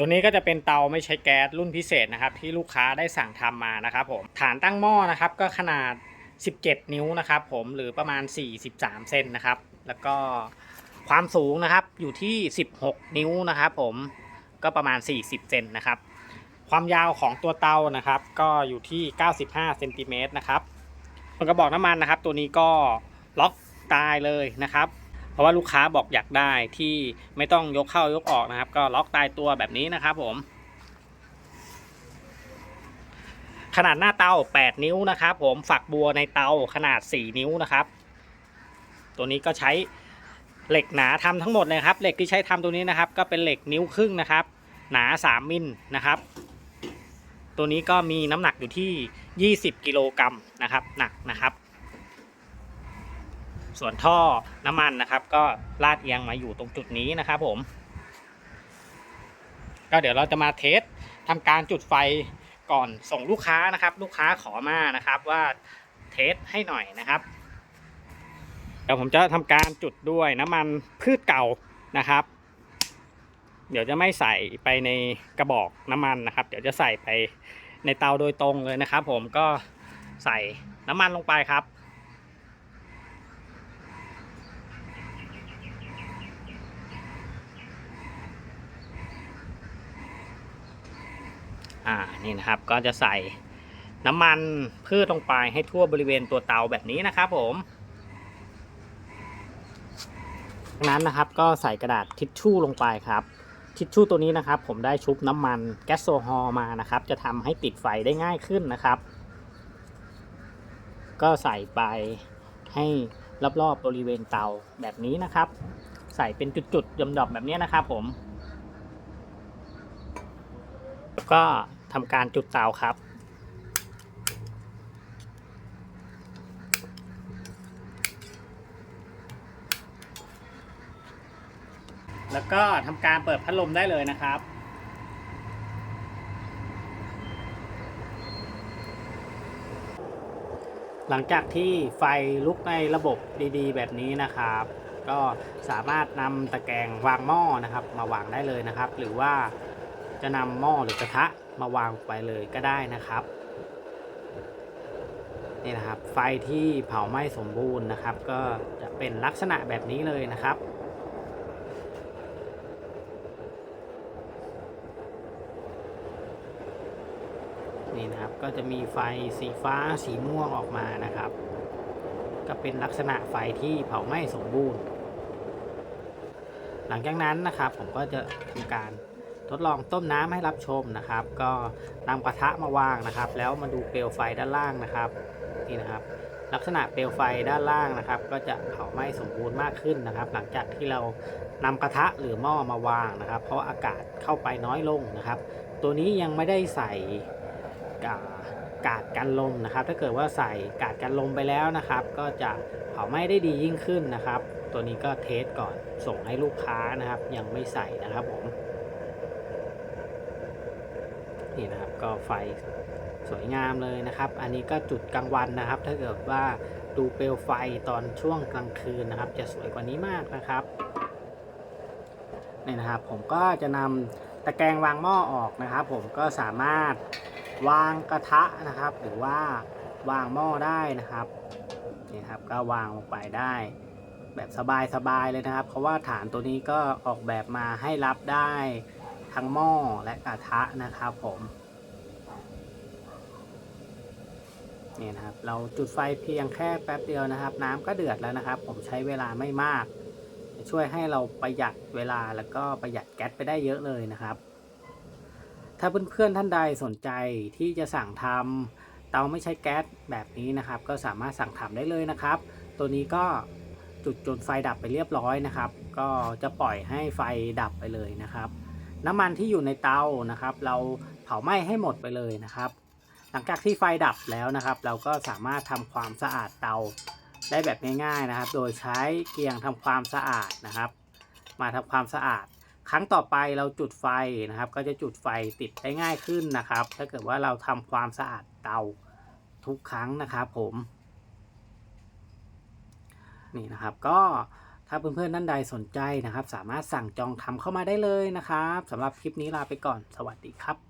ตัวนี้ก็จะเป็นเตาไม่ใช้แก๊สรุ่นพิเศษนะครับที่ลูกค้าได้สั่งทำมานะครับผมฐานตั้งหม้อนะครับก็ขนาด 17 นิ้วนะครับผมหรือประมาณ 43 เซนนะครับแล้วก็ความสูงนะครับอยู่ที่ 16 นิ้วนะครับผมก็ประมาณ 40 เซนนะครับความยาวของตัวเตานะครับก็อยู่ที่ 95 เซนติเมตรนะครับส่วนกระบอกน้ำมันนะครับ ตัวนี้ก็ล็อกตายเลยนะครับ ราะว่าลูกค้าบอกอยากได้ที่ไม่ต้องยกเข้ายกออกนะครับ ก็ล็อกตายตัวแบบนี้นะครับผม ขนาดหน้าเตา 8 นิ้วนะครับ ผมฝักบัวในเตาขนาด 4 นิ้วนะครับ ตัวนี้ก็ใช้เหล็กหนาทำทั้งหมดเลยครับ เหล็กที่ใช้ทำตัวนี้นะครับ ก็เป็นเหล็กนิ้วครึ่งนะครับ หนา 3 มิลนะครับ ตัวนี้ก็มีน้ำหนักอยู่ที่ 20 กิโลกรัมนะครับ หนักนะครับ ส่วนท่อน้ำมันนะครับ ก็ลาดเอียงมาอยู่ตรงจุดนี้นะครับผม ก็เดี๋ยวเราจะมาเทสทำการจุดไฟก่อนส่งลูกค้านะครับ ลูกค้าขอมานะครับว่าเทสให้หน่อยนะครับเดี๋ยวผมจะทำการจุดด้วยน้ำมันพืชเก่านะครับ เดี๋ยวจะไม่ใส่ไปในกระบอกน้ำมันนะครับ เดี๋ยวจะใส่ไปในเตาโดยตรงเลยนะครับ ผมก็ใส่น้ำมันลงไปครับ อ่านี่นะครับก็จะใส่น้ำมันพืชลงไปให้ทั่วบริเวณตัวเตาแบบนี้นะครับผมจากนั้นนะครับก็ใส่กระดาษทิชชู่ลงไปครับ ทิชชู่ตัวนี้นะครับ ผมได้ชุบน้ำมันแก๊สโซฮอล์มานะครับ จะทำให้ติดไฟได้ง่ายขึ้นนะครับ ก็ใส่ไปให้รอบๆบริเวณเตาแบบนี้นะครับ ใส่เป็นจุดๆหย่อมๆแบบนี้นะครับผม ก็ ทำการจุดเตาครับ แล้วก็ทำการเปิดพัดลมได้เลยนะครับหลังจากที่ไฟลุกในระบบดีๆ แบบนี้นะครับ ก็สามารถนำตะแกรงวางหม้อนะครับ มาวางได้เลยนะครับ หรือว่า จะนำหม้อหรือกระทะมาวางไปเลยก็ได้นะครับนี่นะครับไฟที่เผาไหม้สมบูรณ์นะครับ ก็จะเป็นลักษณะแบบนี้เลยนะครับนี่นะครับก็จะมีไฟสีฟ้าสีม่วงออกมานะครับ ก็เป็นลักษณะไฟที่เผาไหม้สมบูรณ์ หลังจากนั้นนะครับผมก็จะทำการ ทดลองต้มน้ำให้รับชมนะครับ ก็นำกระทะมาวางนะครับ แล้วมาดูเปลวไฟด้านล่างนะครับนี่นะครับ ลักษณะเปลวไฟด้านล่างนะครับ ก็จะเผาไหม้สมบูรณ์มากขึ้นนะครับ หลังจากที่เรานำกระทะหรือหม้อมาวางนะครับ เพราะอากาศเข้าไปน้อยลงนะครับ ตัวนี้ยังไม่ได้ใส่กากาดกันลมนะครับ ถ้าเกิดว่าใส่กาดกันลมไปแล้วนะครับ ก็จะเผาไหม้ได้ดียิ่งขึ้นนะครับ ตัวนี้ก็เทสก่อนส่งให้ลูกค้านะครับ ยังไม่ใส่นะครับผม นี่นะครับก็ไฟสวยงามเลยนะครับ อันนี้ก็จุดกลางวันนะครับ ถ้าเกิดว่าดูเปลวไฟตอนช่วงกลางคืนนะครับ จะสวยกว่านี้มากนะครับนี่นะครับผมก็จะนำตะแกรงวางหม้อออกนะครับ ผมก็สามารถวางกระทะนะครับ หรือว่าวางหม้อได้นะครับนี่ครับก็วางลงไปได้แบบสบายๆเลยนะครับ เพราะว่าฐานตัวนี้ก็ออกแบบมาให้รับได้ ทั้งหม้อและกระทะนะครับผมนี่นะครับเราจุดไฟเพียงแค่แป๊บเดียวนะครับ น้ำก็เดือดแล้วนะครับ ผมใช้เวลาไม่มาก ช่วยให้เราประหยัดเวลาแล้วก็ประหยัดแก๊สไปได้เยอะเลยนะครับ ถ้าเพื่อนๆท่านใดสนใจที่จะสั่งทำเตาไม่ใช้แก๊สแบบนี้นะครับ ก็สามารถสั่งทำได้เลยนะครับ ตัวนี้ก็จุดจนไฟดับไปเรียบร้อยนะครับ ก็จะปล่อยให้ไฟดับไปเลยนะครับ น้ำมันที่อยู่ในเตานะครับ เราเผาไหม้ให้หมดไปเลยนะครับ หลังจากที่ไฟดับแล้วนะครับ เราก็สามารถทำความสะอาดเตาได้แบบง่ายๆนะครับ โดยใช้เกียงทำความสะอาดนะครับ มาทำความสะอาด ครั้งต่อไปเราจุดไฟนะครับ ก็จะจุดไฟติดได้ง่ายขึ้นนะครับ ถ้าเกิดว่าเราทำความสะอาดเตาทุกครั้งนะครับผมนี่นะครับก็ ถ้าเพื่อนๆท่านใดสนใจนะครับ สามารถสั่งจองทำเข้ามาได้เลยนะครับสำหรับคลิปนี้ลาไปก่อน สวัสดีครับ